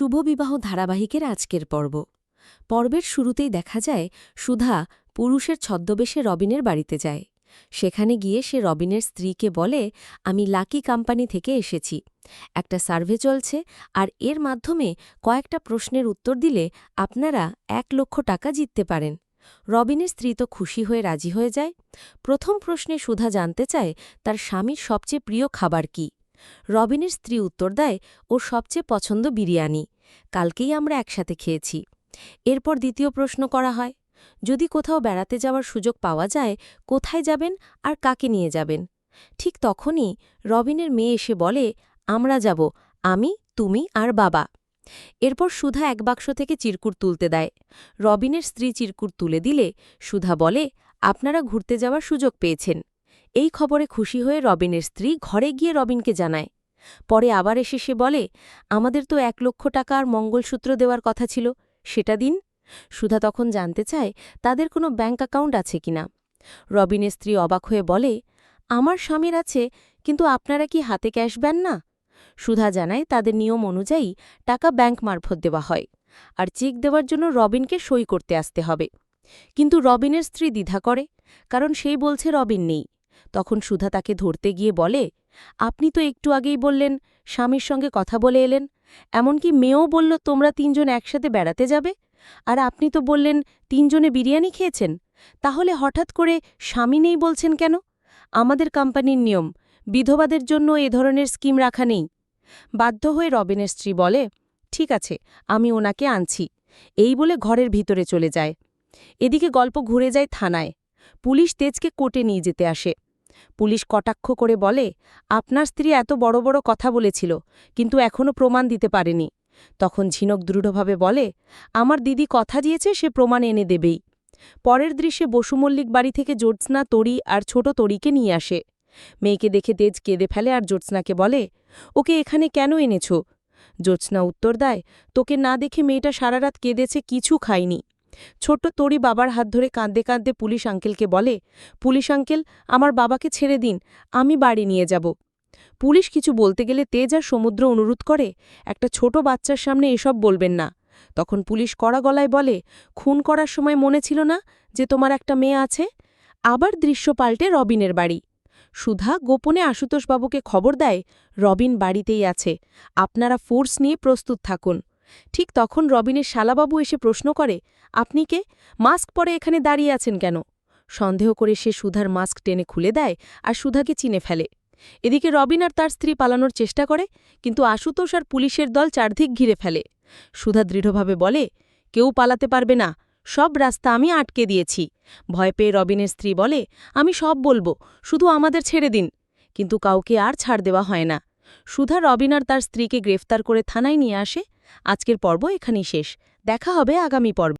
শুভবিবাহ ধারাবাহিকের আজকের পর্ব। পর্বের শুরুতেই দেখা যায়, সুধা পুরুষের ছদ্মবেশে রবিনের বাড়িতে যায়। সেখানে গিয়ে সে রবিনের স্ত্রীকে বলে, আমি লাকি কোম্পানি থেকে এসেছি। একটা সার্ভে চলছে আর এর মাধ্যমে কয়েকটা প্রশ্নের উত্তর দিলে আপনারা এক লক্ষ টাকা জিততে পারেন। রবিনের স্ত্রী তো খুশি হয়ে রাজি হয়ে যায়। প্রথম প্রশ্নে সুধা জানতে চায়, তার স্বামীর সবচেয়ে প্রিয় খাবার কি? রবিনের স্ত্রী উত্তর দেয়, ওর সবচেয়ে পছন্দ বিরিয়ানি। কালকেই আমরা একসাথে খেয়েছি। এরপর দ্বিতীয় প্রশ্ন করা হয়, যদি কোথাও বেড়াতে যাওয়ার সুযোগ পাওয়া যায়, কোথায় যাবেন আর কাকে নিয়ে যাবেন? ঠিক তখনই রবিনের মেয়ে এসে বলে, আমরা যাব, আমি, তুমি আর বাবা। এরপর সুধা এক বাক্স থেকে চিরকুট তুলতে দেয়। রবিনের স্ত্রী চিরকুট তুলে দিলে সুধা বলে, আপনারা ঘুরতে যাওয়ার সুযোগ পেয়েছেন। এই খবরে খুশি হয়ে রবিনের স্ত্রী ঘরে গিয়ে রবিনকে জানায়। পরে আবার এসে সে বলে, আমাদের তো এক লক্ষ টাকা আর মঙ্গলসূত্র দেওয়ার কথা ছিল, সেটা দিন। সুধা তখন জানতে চায়, তাদের কোনো ব্যাঙ্ক অ্যাকাউন্ট আছে কিনা রবিনের স্ত্রী অবাক হয়ে বলে, আমার স্বামীর আছে, কিন্তু আপনারা কি হাতে ক্যাশ দেন না? সুধা জানায়, তাদের নিয়ম অনুযায়ী টাকা ব্যাংক মারফত দেওয়া হয়, আর চেক দেওয়ার জন্য রবিনকে সই করতে আসতে হবে। কিন্তু রবিনের স্ত্রী দ্বিধা করে, কারণ সেই বলছে রবিন নেই। তখন সুধা তাকে ধরতে গিয়ে বলে, আপনি তো একটু আগেই বললেন, স্বামীর সঙ্গে কথা বলে এলেন। এমনকি মেয়েও বলল তোমরা তিনজন একসাথে বেড়াতে যাবে। আর আপনি তো বললেন তিনজনে বিরিয়ানি খেয়েছেন। তাহলে হঠাৎ করে স্বামী নেই বলছেন কেন? আমাদের কোম্পানির নিয়ম, বিধবাদের জন্য এ ধরনের স্কিম রাখা নেই। বাধ্য হয়ে রবিনের স্ত্রী বলে, ঠিক আছে, আমি ওনাকে আনছি। এই বলে ঘরের ভিতরে চলে যায়। এদিকে গল্প ঘুরে যায় থানায়। পুলিশ তেজকে কোর্টে নিয়ে যেতে আসে। পুলিশ কটাক্ষ করে বলে, আপনার স্ত্রী এত বড় বড় কথা বলেছিল, কিন্তু এখনও প্রমাণ দিতে পারেনি। তখন ঝিনক দৃঢ়ভাবে বলে, আমার দিদি কথা দিয়েছে, সে প্রমাণ এনে দেবেই। পরের দৃশ্যে বসুমল্লিক বাড়ি থেকে জ্যোৎস্না, তরি আর ছোট তরিকে নিয়ে আসে। মেয়েকে দেখে তেজ কেঁদে ফেলে আর জ্যোৎস্নাকে বলে, ওকে এখানে কেন এনেছ? জ্যোৎস্না উত্তর দেয়, তোকে না দেখে মেয়েটা সারা রাত কেঁদেছে, কিছু খায়নি ছোট্ট তরি বাবার হাত ধরে কাঁদতে কাঁদতে পুলিশ আঙ্কেলকে বলে, পুলিশ আঙ্কেল, আমার বাবাকে ছেড়ে দিন, আমি বাড়ি নিয়ে যাব। পুলিশ কিছু বলতে গেলে তেজ আর সমুদ্র অনুরোধ করে, একটা ছোট বাচ্চার সামনে এসব বলবেন না। তখন পুলিশ কড়া গলায় বলে, খুন করার সময় মনে ছিল না যে তোমার একটা মেয়ে আছে? আবার দৃশ্য পাল্টে রবিনের বাড়ি। সুধা গোপনে আশুতোষবাবুকে খবর দেয়, রবিন বাড়িতেই আছে। আপনারা ফোর্স নিয়ে প্রস্তুত থাকুন। ঠিক তখন রবিনের শালাবাবু এসে প্রশ্ন করে, আপনি কে? মাস্ক পরে এখানে দাঁড়িয়ে আছেন কেন? সন্দেহ করে সে সুধার মাস্ক টেনে খুলে দেয় আর সুধাকে চিনে ফেলে। এদিকে রবিন আর তার স্ত্রী পালানোর চেষ্টা করে, কিন্তু আশুতোষ আর পুলিশের দল চারদিক ঘিরে ফেলে। সুধা দৃঢ়ভাবে বলে, কেউ পালাতে পারবে না। সব রাস্তা আমি আটকে দিয়েছি। ভয় পেয়ে রবিনের স্ত্রী বলে, আমি সব বলব, শুধু আমাদের ছেড়ে দিন। কিন্তু কাউকে আর ছাড় দেওয়া হয় না। সুধা রবিন আর তার স্ত্রীকে গ্রেফতার করে থানায় নিয়ে আসে আজকের পর্ব এখানেই শেষ। দেখা হবে আগামী পর্ব।